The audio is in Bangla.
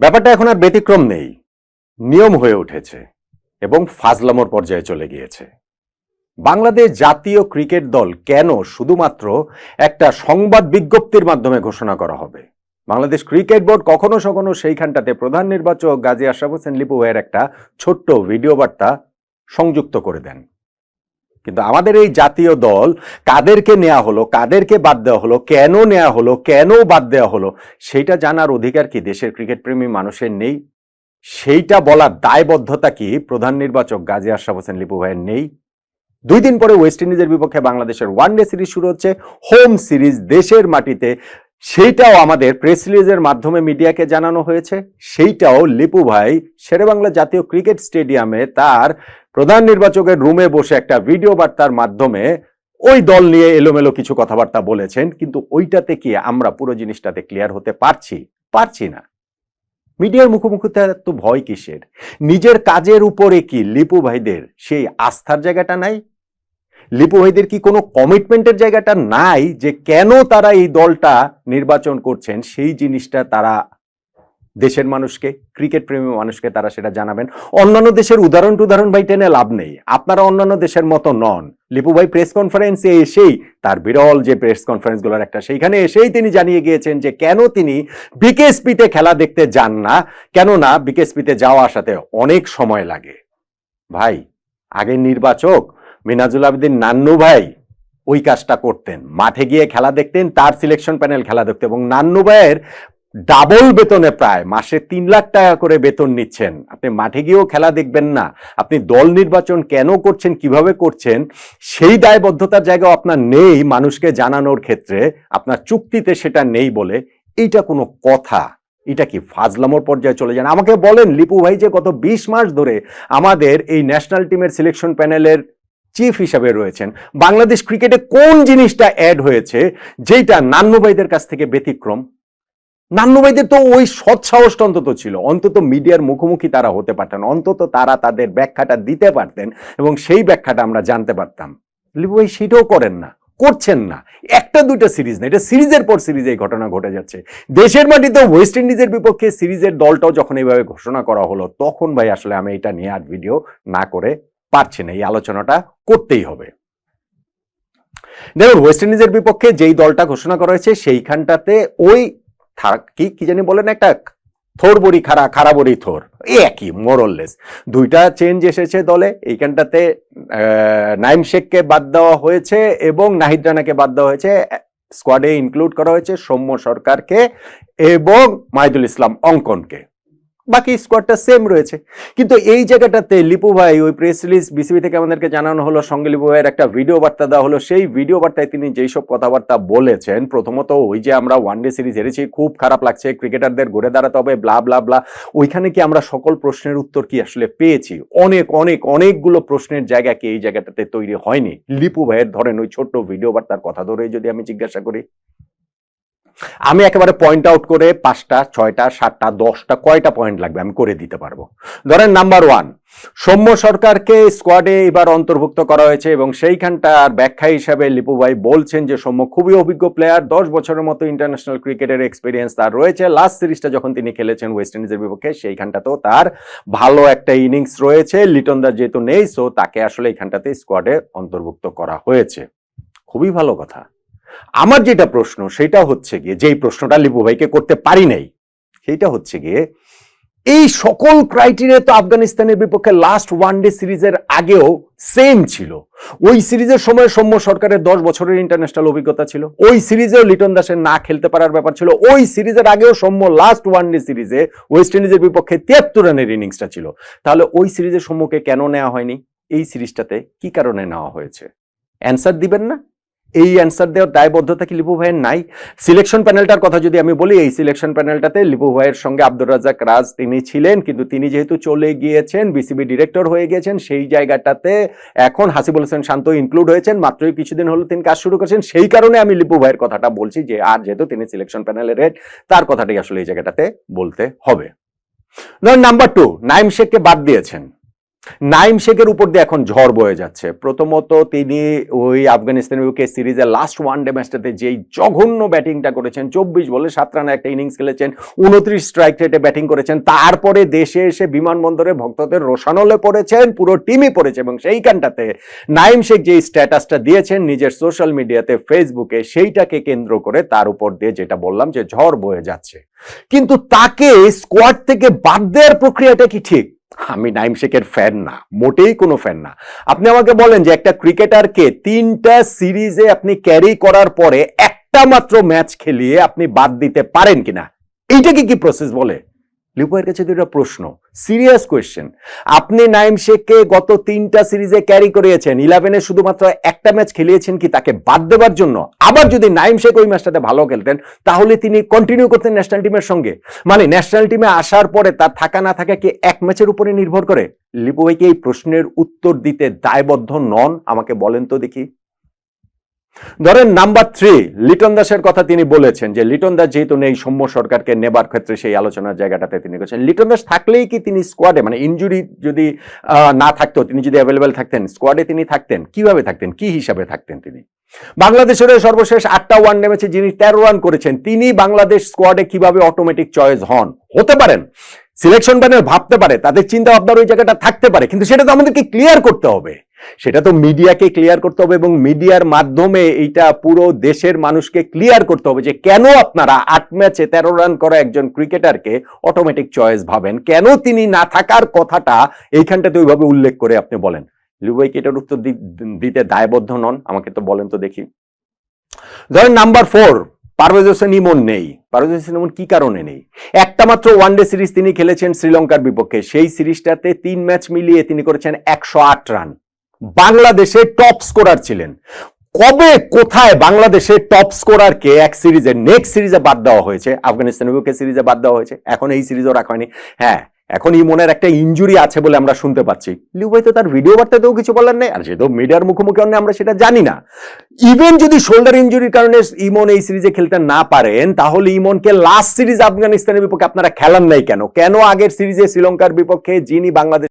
ব্যাপারটা এখন আর ব্যতিক্রম নেই। নিয়ম হয়ে উঠেছে এবং ফাজলামোর পর্যায়ে চলে গিয়েছে। বাংলাদেশ জাতীয় ক্রিকেট দল কেন শুধুমাত্র একটা সংবাদ বিজ্ঞপ্তির মাধ্যমে ঘোষণা করা হবে? বাংলাদেশ ক্রিকেট বোর্ড কখনো সখনো সেইখানটাতে প্রধান নির্বাচক গাজী আশরাফ হোসেন লিপু ভাইয়ের একটা ছোট্ট ভিডিও বার্তা সংযুক্ত করে দেন। কিন্তু আমাদের এই জাতীয় দল কাদেরকে নেওয়া হলো, কাদেরকে বাদ দেওয়া হলো, কেন নেওয়া হলো, কেন বাদ দেওয়া হলো, সেইটা জানার অধিকার কি দেশের ক্রিকেট প্রেমী মানুষের নেই? সেইটা বলার দায়বদ্ধতা কি প্রধান নির্বাচক গাজী আশরাফ হোসেন লিপু ভাইয়ের নেই? দুই দিন পরে ওয়েস্ট ইন্ডিজের বিপক্ষে বাংলাদেশের ওয়ানডে সিরিজ শুরু হচ্ছে হোম সিরিজ দেশের মাটিতে সেইটাও আমাদের প্রেস রিলিজের মাধ্যমে মিডিয়াকে জানানো হয়েছে। সেইটাও লিপু ভাই শেরেবাংলা জাতীয় ক্রিকেট স্টেডিয়ামে তার প্রধান নির্বাচকের রুমে বসে একটা ভিডিও বার্তার মাধ্যমে ওই দল নিয়ে এলোমেলো কিছু কথাবার্তা বলেছেন। কিন্তু ওইটাতে কি আমরা পুরো জিনিসটাতে ক্লিয়ার হতে পারছি? পারছি না। মিডিয়ার মুখোমুখিতে তো ভয় কিসের? নিজের কাজের উপরে কি লিপু ভাইদের সেই আস্থার জায়গাটা নাই? লিপু ভাইদের কি কোনো কমিটমেন্টের জায়গাটা নাই যে কেন তারা এই দলটা নির্বাচন করছেন? সেই জিনিসটা তারা দেশের মানুষকে ক্রিকেট প্রেমী মানুষকে তারা সেটা জানাবেন। অন্যান্য দেশের উদাহরণ টুদাহরণ ভাই টেনে লাভ নেই। আপনারা অন্যান্য দেশের মতো নন। লিপু ভাই প্রেস কনফারেন্সে এসেই, তার বিরল যে প্রেস কনফারেন্সগুলোর একটা, সেইখানে এসেই তিনি জানিয়ে গিয়েছেন যে কেন তিনি বিকেএসপিতে খেলা দেখতে যান না। কেননা বিকেএসপিতে যাওয়া আসাতে অনেক সময় লাগে। ভাই, আগে নির্বাচক মিনাজুল আবেদিন নান্নু ভাই ওই কাজটা করতেন। মাঠে গিয়ে খেলা দেখতেন, তার সিলেকশন প্যানেল খেলা দেখতে। এবং নান্নু ভাইয়ের ডাবল বেতনে প্রায় মাসে তিন লাখ টাকা করে বেতন নিচ্ছেন। আপনি মাঠে গিয়েও খেলা দেখবেন না। আপনি দল নির্বাচন কেন করছেন, কীভাবে করছেন, সেই দায়বদ্ধতার জায়গাও আপনার নেই মানুষকে জানানোর ক্ষেত্রে। আপনার চুক্তিতে সেটা নেই বলে এইটা কোনো কথা। এটা কি ফাজলামোর পর্যায়ে চলে যান? আমাকে বলেন, লিপু ভাই যে গত বিশ মাস ধরে আমাদের এই ন্যাশনাল টিমের সিলেকশন প্যানেলের চিফ হিসাবে রয়েছেন। বাংলাদেশ ক্রিকেটে কোন জিনিসটা অ্যাড হয়েছে যেটা নান্নু ভাইদের কাছ থেকে ব্যতিক্রম? নান্নু ভাইদের তো ওই সৎ সাহসটা অন্তত ছিল। অন্তত মিডিয়ার মুখোমুখি তারা হতে পারতেন, অন্তত তারা তাদের ব্যাখ্যাটা দিতে পারতেন এবং সেই ব্যাখ্যাটা আমরা জানতে পারতাম। লিপু ভাই, সেটাও করেন না, করছেন না। একটা দুইটা সিরিজ না, এটা সিরিজের পর সিরিজ এই ঘটনা ঘটে যাচ্ছে। দেশের মাটিতে ওয়েস্ট ইন্ডিজের বিপক্ষে সিরিজের দলটাও যখন এইভাবে ঘোষণা করা হলো, তখন ভাই আসলে আমি এটা নিয়ে আর ভিডিও না করে পারছি না, এই আলোচনাটা করতেই হবে। দেখুন ওয়েস্ট ইন্ডিজের বিপক্ষে যেই দলটা ঘোষণা করা হয়েছে, সেইখানটাতে ওই কি কি জানি বলেন একটা থোর বড়ি খারা খারা বড়ি থোর একই মোরললেস দুইটা চেঞ্জ এসেছে দলে, এইখানটাতে নাইম শেখকে বাদ দেওয়া হয়েছে এবং নাহিদ রানাকে বাদ দেওয়া হয়েছে। স্কোয়াডে ইনক্লুড করা হয়েছে সৌম্য সরকারকে এবং মাহিদুল ইসলাম অঙ্কনকে। বাকি স্কোয়াডটা সেম রয়েছে। কিন্তু এই জায়গাটাতে লিপু ভাই, ওই প্রেস রিলিজ বিসিবি থেকে আমাদেরকে জানানো হলো, সঙ্গে লিপু ভাইয়ের একটা ভিডিও বার্তা দেওয়া হলো। সেই ভিডিও বার্তায় তিনি যেই সব কথাবার্তা বলেছেন, প্রথমত ওই যে আমরা ওয়ানডে সিরিজ হেরেছি, খুব খারাপ লাগছে ক্রিকেটারদের ঘুরে দাঁড়াতে হবে ব্লা ব্লা ব্লা ওইখানে কি আমরা সকল প্রশ্নের উত্তর কি আসলে পেয়েছি? অনেক অনেক, অনেকগুলো প্রশ্নের জায়গা কি এই জায়গাটাতে তৈরি হয়নি? লিপু ভাইয়ের ধরেন ওই ছোট্ট ভিডিও বার্তার কথা ধরে যদি আমি জিজ্ঞাসা করি আমি একেবারে পয়েন্ট আউট করে পাঁচটা, ছয়টা, সাতটা, দশটা, কয়টা পয়েন্ট লাগবে আমি করে দিতে পারব। ধরেন নাম্বার ওয়ান সৌম্য সরকারকে স্কোয়াডে এবার অন্তর্ভুক্ত করা হয়েছে এবং সেইখানটার ব্যাখ্যা হিসাবে লিপু ভাই বলছেন যে সৌম্য খুবই অভিজ্ঞ প্লেয়ার দশ বছরের মতো ইন্টারন্যাশনাল ক্রিকেটের এক্সপিরিয়েন্স তার রয়েছে। লাস্ট সিরিজটা যখন তিনি খেলেছেন ওয়েস্ট ইন্ডিজের বিপক্ষে, সেইখানটাতেও তার ভালো একটা ইনিংস রয়েছে। লিটন দাস যেহেতু নেই সো তাকে আসলে এইখানটাতে স্কোয়াডে অন্তর্ভুক্ত করা হয়েছে। খুবই ভালো কথা। আমার যেটা প্রশ্ন, সেটা হচ্ছে গিয়ে, যেই প্রশ্নটা লিপু ভাইকে করতে পারি নাই সেইটা হচ্ছে গিয়ে, এই সকল ক্রাইটেরিয়া তো আফগানিস্তানের বিপক্ষে লাস্ট ওয়ান ডে সিরিজের আগেও সেম ছিল। ওই সিরিজের সময় সৌম্য সরকারের দশ বছরের ইন্টারন্যাশনাল অভিজ্ঞতা ছিল। ওই সিরিজেও লিটন দাসের না খেলতে পারার ব্যাপার ছিল। ওই সিরিজের আগেও সৌম্য লাস্ট ওয়ান ডে সিরিজে ওয়েস্ট ইন্ডিজের বিপক্ষে তিয়াত্তর রানের ইনিংসটা ছিল। তাহলে ওই সিরিজের সৌম্যকে কেন নেওয়া হয়নি? এই সিরিজটাতে কি কারণে নেওয়া হয়েছে? অ্যান্সার দিবেন না? এই অ্যান্সার দেওয়ার দায়বদ্ধতা কি লিপু ভাইয়ের? নাই। সিলেকশন প্যানেলটার কথা যদি আমি বলি, এই সিলেকশন প্যানেলটাতে লিপু ভাইয়ের সঙ্গে আব্দুর রাজাক রাজ তিনি ছিলেন, কিন্তু তিনি যেহেতু চলে গিয়েছেন বিসিবি ডিরেক্টর হয়ে গিয়েছেন, সেই জায়গাটাতে এখন হাসিবুল হোসেন শান্ত ইনক্লুড হয়েছেন। মাত্রই কিছুদিন হলো তিনি কাজ শুরু করেছেন। সেই কারণে আমি লিপু ভাইয়ের কথাটা বলছি যে, আর যেহেতু তিনি সিলেকশন প্যানেলের হেড তার কথাটাই আসলে এই জায়গাটাতে বলতে হবে। নাম্বার টু নাইম শেখকে বাদ দিয়েছেন। নাইম শেখের উপর দিয়ে এখন ঝড় বয়ে যাচ্ছে। প্রথমত তিনি ওই আফগানিস্তানের বিপক্ষে সিরিজের লাস্ট ওয়ান ডে ম্যাচটাতে যেই জঘন্য ব্যাটিংটা করেছেন, চব্বিশ বলে সাত রানে একটা ইনিংস খেলেছেন, উনত্রিশ স্ট্রাইক রেটে ব্যাটিং করেছেন, তারপরে দেশে এসে বিমানবন্দরে ভক্তদের রোশানলে পড়েছেন, পুরো টিমই পড়েছে এবং সেইখানটাতে নাইম শেখ যে স্ট্যাটাসটা দিয়েছেন নিজের সোশ্যাল মিডিয়াতে ফেসবুকে সেইটাকে কেন্দ্র করে তার উপর দিয়ে যেটা বললাম যে ঝড় বয়ে যাচ্ছে। কিন্তু তাকে স্কোয়াড থেকে বাদ দেওয়ার প্রক্রিয়াটা কি ঠিক? আমি নাইম শেখের ফ্যান না, মোটেই কোনো ফ্যান না। আপনি আমাকে বলেন যে একটা ক্রিকেটারকে তিনটা সিরিজে আপনি ক্যারি করার পরে একটা মাত্র ম্যাচ খেলিয়ে আপনি বাদ দিতে পারেন কিনা? এইটাকে কি প্রসেস বলে? লিপুয়ের কাছে দুটো প্রশ্ন। সিরিয়াস কোয়েশ্চেন আপনি নাইম শেখকে গত তিনটা সিরিজে ক্যারি করিয়েছেন। ইলেভেনে শুধুমাত্র একটা ম্যাচ খেলিয়েছেন কি তাকে বাদ দেওয়ার জন্য? আবার যদি নাইম শেখ ওই ম্যাচটাতে ভালো খেলতেন, তাহলে তিনি কন্টিনিউ করতেন ন্যাশনাল টিমের সঙ্গে। মানে ন্যাশনাল টিমে আসার পরে তার থাকা না থাকা কি এক ম্যাচের উপরে নির্ভর করে? লিপু ভাই কি এই প্রশ্নের উত্তর দিতে দায়বদ্ধ নন? আমাকে বলেন তো দেখি। ধরেন নাম্বার থ্রি লিটন দাসের কথা তিনি বলেছেন যে লিটন দাস যেহেতু নেই, সৌম্য সরকারকে নেবার ক্ষেত্রে সেই আলোচনার জায়গাটাতে তিনি করেছেন লিটন দাস থাকলেই কি তিনি স্কোয়াডে মানে ইনজুরি যদি না থাকতো, তিনি যদি অ্যাভেলেবেল থাকতেন স্কোয়াডে তিনি থাকতেন, কীভাবে থাকতেন? কি হিসাবে থাকতেন তিনি? বাংলাদেশের সর্বশেষ আটটা ওয়ান ম্যাচে যিনি তেরো রান করেছেন, তিনি বাংলাদেশ স্কোয়াডে কীভাবে অটোমেটিক চয়েস হন? হতে পারেন। সিলেকশন প্যানেল ভাবতে পারে, তাদের চিন্তা ভাবনার ওই জায়গাটা থাকতে পারে, কিন্তু সেটা তো আমাদেরকে ক্লিয়ার করতে হবে। সেটা তো মিডিয়াকে ক্লিয়ার করতে হবে এবং মিডিয়ার মাধ্যমে এইটা পুরো দেশের মানুষকে ক্লিয়ার করতে হবে যে কেন আপনারা আট ম্যাচে তেরো রান করা একজন ক্রিকেটারকে অটোমেটিক চয়েস ভাবেন, কেন তিনি না থাকার কথাটা এইখানটাতে ওইভাবে উল্লেখ করে আপনি বলেন। লিউবাই কি এটার উত্তর দিতে দায়বদ্ধ নন? আমাকে তো বলেন তো দেখি। ধরেন নাম্বার ফোর পারভেজ হোসেন ইমন নেই। পারভেজ হোসেন ইমন কি কারণে নেই? একটা মাত্র ওয়ানডে সিরিজ তিনি খেলেছেন শ্রীলঙ্কার বিপক্ষে। সেই সিরিজটাতে তিন ম্যাচ মিলিয়ে তিনি করেছেন একশো আট রান বাংলাদেশে টপ স্কোরার ছিলেন। কবে, কোথায় বাংলাদেশের টপ স্কোরারকে এক সিরিজে নেক্সট সিরিজে বাদ দেওয়া হয়েছে? আফগানিস্তানের বিপক্ষে সিরিজে বাদ দেওয়া হয়েছে। এখন এই সিরিজও রাখা হয়নি। হ্যাঁ এখন ইমনের একটা ইঞ্জুরি আছে বলে আমরা শুনতে পাচ্ছি। লিউ ভাই তো তার ভিডিও বার্তাতেও কিছু বলার নেই, আর যেহেতু মিডিয়ার মুখোমুখি অন্য আমরা সেটা জানি না। ইভেন যদি শোল্ডার ইঞ্জুরির কারণে ইমন এই সিরিজে খেলতে না পারেন, তাহলে ইমনকে লাস্ট সিরিজ আফগানিস্তানের বিপক্ষে আপনারা খেলান নাই কেন? কেন আগের সিরিজে শ্রীলঙ্কার বিপক্ষে যিনি বাংলাদেশ